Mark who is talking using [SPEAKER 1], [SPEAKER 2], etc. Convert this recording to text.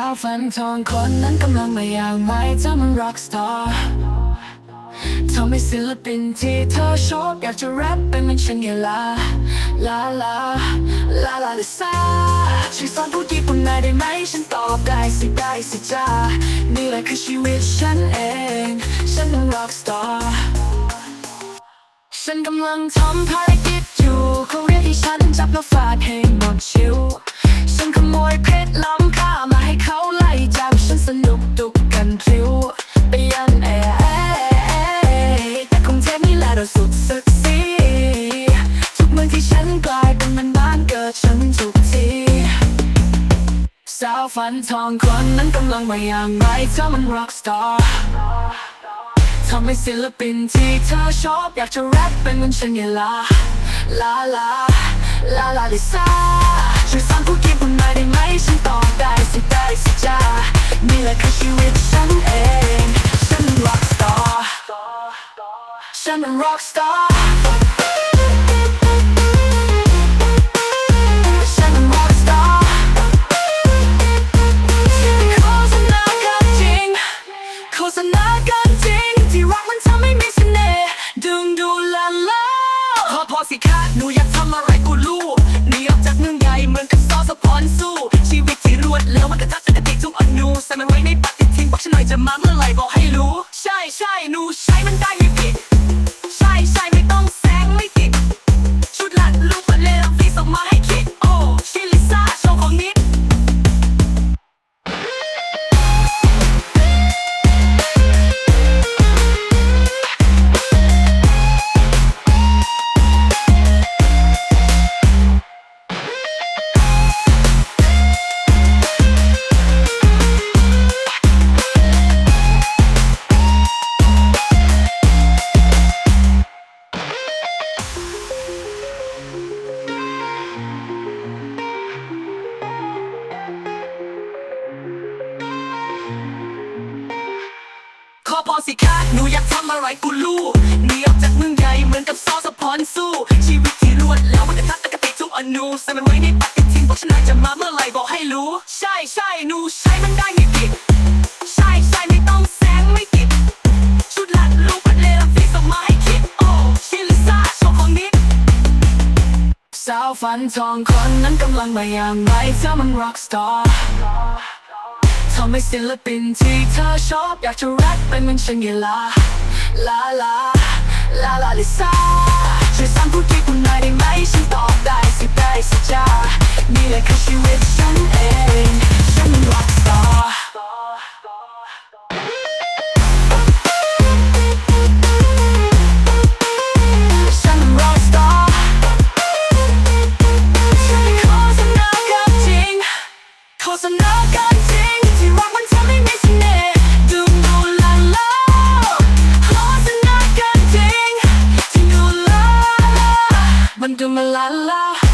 [SPEAKER 1] าวฝันทองคนนั้นกำลังมาอย่างไม่เธอมันร็อกสตาร์เธอไม่ศิลปินที่เธอชอบอยากจะแรปเป็นเหมันฉันไงล่ะลาลาลาลาลิซาช่วยสอนพูดญี่ปุ่นหน่อยได้ไหมฉันตอบได้สิได้สิจ้านี่แหละคือชีวิตฉันเอง ฉันเป็นร็อกสตาร์ฉันกำลังทำภารกิจ ฝันทองคนนั้นกำลังมาอย่างไรเธอมันร็อกสตาร์ทำให้ศิลปินที่เธอชอบอยากจะแรปเป็นเหมือนฉันไงล่ะลาลาลาลาลิซาช่วยสอนผู้คิดผมหน่ได้ไหมฉันตอบได้สิได้สิจ้านี่แหละคือชีวิตฉันเองฉันเป็นร็อกสตาร์ฉันเป็นร็อกสตาร์ สิคะหนูอยากทำอะไรกู สิคะหนูอยากทำอะไรกูรู้หนีออกจากเมืองใหญ่เหมือนกับซอสปอนสู้ ชีวิตที่รวดแล้วมันกระทัดกะติทุกอนูใส่มันไว้ในปฏิทินเพราะฉะนั้นจะมาเมื่อไหร่บอกให้รู้ ใช่ใช่หนูใช้มันได้ไม่ผิดใช่ใช่ไม่ต้องแซงไม่ติดชุดลัดลูกมันเลวฟีสมาให้คิดโอ้ชิลิซ่าโชว์ของนิดสาวฝันทองคนนั้นกำลังมาอย่างไรเธอมันร็อกสตาร์ ทำให้ศิลปินที่เธอชอบอยากจะแรปเป็นเหมือนฉันไงลาลาลาลาลาลิซาช่วยสอนผู้คิดคุณหน่อยได้ไหมฉันตอบได้สิได้สิจ้านี่แหละคือชีวิตฉันเอง Manduma la la.